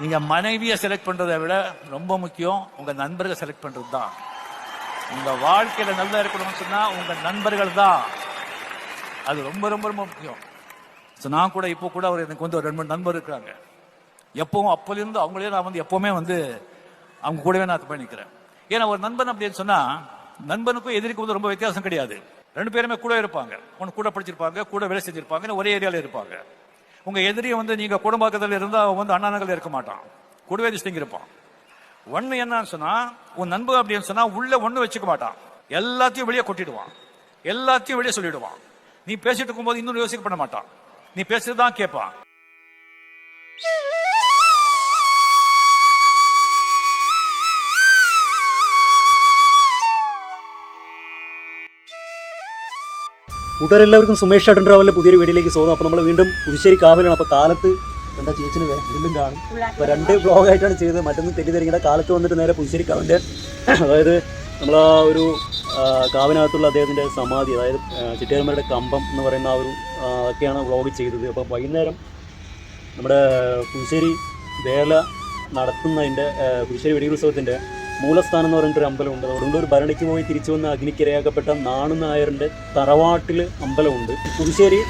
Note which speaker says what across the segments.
Speaker 1: நீங்க மனைவியை செலக்ட் பண்றதை விட ரொம்ப முக்கியம் உங்க நண்பர்களை செலக்ட் பண்றது தான் உங்க வாழ்க்கையில நல்லா இருக்கணும்னு சொன்னா உங்க நண்பர்கள் தான். அது ரொம்ப ரொம்ப ரொம்ப முக்கியம். ஸோ நான் கூட இப்போ கூட அவர் எனக்கு வந்து ஒரு ரெண்டு மூணு நண்பர் இருக்கிறாங்க எப்பவும் அப்போலேருந்து அவங்களே நான் வந்து எப்பவுமே வந்து அவங்க கூடவே நான் பண்ணிக்கிறேன். ஏன்னா ஒரு நண்பன் அப்படின்னு சொன்னா நண்பனுக்கும் எதிரிக்கும் வந்து ரொம்ப வித்தியாசம் கிடையாது. ரெண்டு பேருமே கூட இருப்பாங்க. ஒன்று கூட படிச்சிருப்பாங்க கூட வேலை செஞ்சிருப்பாங்க ஒரே ஏரியாவில் இருப்பாங்க. உங்க எதிரியை வந்து நீங்க குடும்பத்தில் இருந்தா அவன் வந்து அண்ணாநகல் இருக்க மாட்டான். கூடவே திஸ்டிங் இருப்பான். ஒண்ணு என்னன்னு சொன்னா உன் நண்பன் அப்படின்னு சொன்னா உள்ள ஒண்ணு வச்சுக்க மாட்டான். எல்லாத்தையும் வெளியே கொட்டிடுவான். எல்லாத்தையும் வெளியே சொல்லிடுவான். நீ பேசிட்டு இருக்கும்போது இன்னும் யோசிக்க பண்ண மாட்டான். நீ பேசுறது தான் கேட்பான்.
Speaker 2: കൂട്ടുകാരെല്ലാവർക്കും സുമേഷ് ചേട്ടൻ ട്രാവലിന്റെ പുതിയൊരു വീഡിയോയിലേക്ക് സ്വാഗതം. അപ്പോൾ നമ്മൾ വീണ്ടും പുതുശ്ശേരി കാവലാണ്. അപ്പോൾ കാലത്ത് എന്താ ചേച്ചിന് വീണ്ടും കാണും. അപ്പോൾ രണ്ട് ബ്ലോഗായിട്ടാണ് ചെയ്തത്. മറ്റൊന്നും തെറ്റിദ്ധരിക്കേണ്ട. കാലത്ത് വന്നിട്ട് നേരെ പുതുശ്ശേരി കാവിന്റെ അതായത് നമ്മൾ ആ ഒരു കാവിനകത്തുള്ള അദ്ദേഹത്തിന്റെ സമാധി അതായത് ചിറ്റേരന്മാരുടെ കമ്പം എന്ന് പറയുന്ന ആ ഒരു ഒക്കെയാണ് വ്ളോഗ് ചെയ്തത്. അപ്പോൾ വൈകുന്നേരം നമ്മുടെ പുതുശ്ശേരി വേല നടത്തുന്നതിന്റെ പുതുശ്ശേരി വെടിയുത്സവത്തിന്റെ മൂലസ്ഥാനം എന്ന് പറഞ്ഞിട്ടൊരു അമ്പലമുണ്ട്. കൊടുങ്ങല്ലൂർ ഭരണിക്ക് പോയി തിരിച്ചു വന്ന് അഗ്നിക്കിരയാക്കപ്പെട്ട നാണു നായരുടെ തറവാട്ടിൽ അമ്പലമുണ്ട്. പുതുശ്ശേരി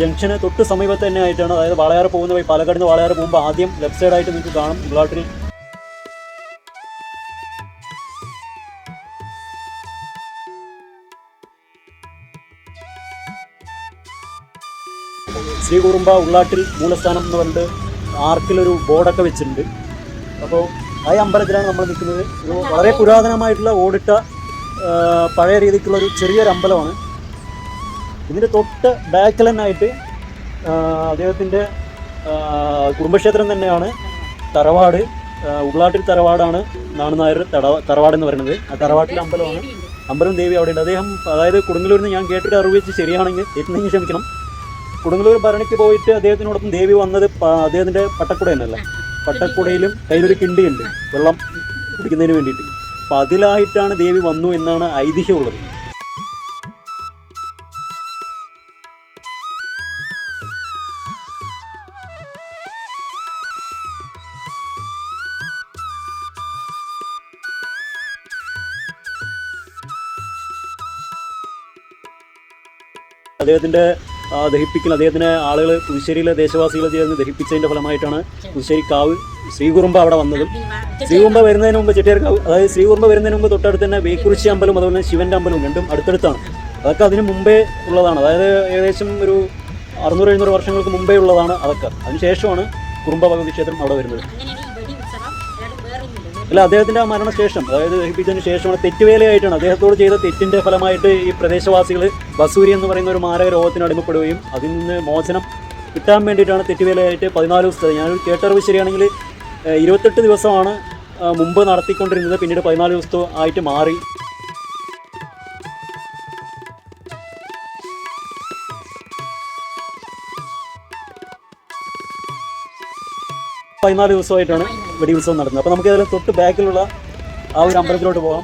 Speaker 2: ജംഗ്ഷന് തൊട്ട് സമീപത്ത് തന്നെ ആയിട്ടാണ്. അതായത് വളയാറ് പോകുന്ന വഴി പാലക്കാട് നിന്ന് വളയാറ് പോകുമ്പോൾ ആദ്യം ലെഫ്റ്റ് സൈഡായിട്ട് നിങ്ങൾക്ക് കാണും. ഉള്ളാട്ടിൽ ശ്രീ കുറുമ്പ ഉള്ളാട്ടിൽ മൂലസ്ഥാനം എന്ന് പറഞ്ഞിട്ട് ആർക്കിലൊരു ബോർഡൊക്കെ വെച്ചിട്ടുണ്ട്. അപ്പോൾ ആ അമ്പലത്തിലാണ് നമ്മൾ നിൽക്കുന്നത്. ഒരു വളരെ പുരാതനമായിട്ടുള്ള ഓടിട്ട പഴയ രീതിക്കുള്ള ഒരു ചെറിയൊരു അമ്പലമാണ്. ഇതിന്റെ തൊട്ട് ആ, അദ്ദേഹത്തിന്റെ കുടുംബക്ഷേത്രം തന്നെയാണ്. തറവാട് ഉള്ളാട്ടിൽ തറവാടാണ് നാണുനായർ തറവാട് എന്ന് പറയുന്നത്. ആ തറവാട്ടിലെ അമ്പലമാണ്. അമ്പലം ദേവി അവിടെ ഉണ്ട് അദ്ദേഹം അതായത് കൊടുങ്ങല്ലൂരിൽ നിന്ന് ഞാൻ കേട്ടിട്ട് അറിവ് വെച്ച് ശരിയാണെങ്കിൽ തെറ്റുന്നെങ്കിൽ ക്ഷമിക്കണം കൊടുങ്ങല്ലൂർ ഭരണിക്ക് പോയിട്ട് അദ്ദേഹത്തിനോടൊപ്പം ദേവി വന്നത് അദ്ദേഹത്തിന്റെ പട്ടക്കുട തന്നെയല്ലേ? പട്ടക്കുടയിലും കയ്യിലൊരു കിണ്ടിയുണ്ട്. വെള്ളം കുടിക്കുന്നതിന് വേണ്ടിയിട്ട്. അപ്പം അതിലായിട്ടാണ് ദേവി വന്നു എന്നാണ് ഐതിഹ്യമുള്ളത് അദ്ദേഹത്തിന്റെ ആ, അദ്ദേഹത്തിന് ആളുകൾ പുതുശ്ശേരിയിലെ ദേശവാസികളെ ചേർന്ന് ദഹിപ്പിച്ചതിന്റെ ഫലമായിട്ടാണ് പുതുശ്ശേരി കാവ് ശ്രീകുറുമ്പ അവിടെ വന്നതും. ശ്രീകുറുമ്പ വരുന്നതിന് മുമ്പ് ചെട്ടിയാർക്കാവ് അതായത് ശ്രീകുറുമ്പ വരുന്നതിന് മുമ്പ് തൊട്ടടുത്ത് തന്നെ വേക്കുറിശി അമ്പലം അതുപോലെ തന്നെ ശിവന്റെ അമ്പലവും രണ്ടും അടുത്തടുത്താണ്. അതൊക്കെ അതിന് മുമ്പേ ഉള്ളതാണ്. അതായത് ഏകദേശം ഒരു അറുന്നൂറ് എഴുന്നൂറ് വർഷങ്ങൾക്ക് മുമ്പേ ഉള്ളതാണ് അതൊക്കെ. അതിനുശേഷമാണ് കുറുമ്പ ഭഗവതി ക്ഷേത്രം അവിടെ വരുന്നത്. അല്ല അദ്ദേഹത്തിന്റെ ആ മരണശേഷം അതായത് ദഹിപ്പിച്ചതിന് ശേഷമാണ് തെറ്റുവേലയായിട്ടാണ്. അദ്ദേഹത്തോട് ചെയ്ത തെറ്റിന്റെ ഫലമായിട്ട് ഈ പ്രദേശവാസികൾ ബസൂരി എന്ന് പറയുന്ന ഒരു മാരക രോഗത്തിന് അടിമപ്പെടുകയും അതിൽ നിന്ന് മോചനം കിട്ടാൻ വേണ്ടിയിട്ടാണ് തെറ്റുവേലയായിട്ട് പതിനാല് ദിവസത്തെ ഞാനൊരു കേട്ടറിവ് ശരിയാണെങ്കിൽ ഇരുപത്തെട്ട് ദിവസമാണ് മുമ്പ് നടത്തിക്കൊണ്ടിരുന്നത്. പിന്നീട് പതിനാല് ദിവസത്തോ ആയിട്ട് മാറി. പതിനാല് ദിവസമായിട്ടാണ് വെടി ഉത്സവം നടത്തുന്നത് അപ്പോൾ നമുക്ക് ഇതിൽ തൊട്ട് ബാക്കിലുള്ള ആ ഒരു അമ്പലത്തിലോട്ട് പോകാം.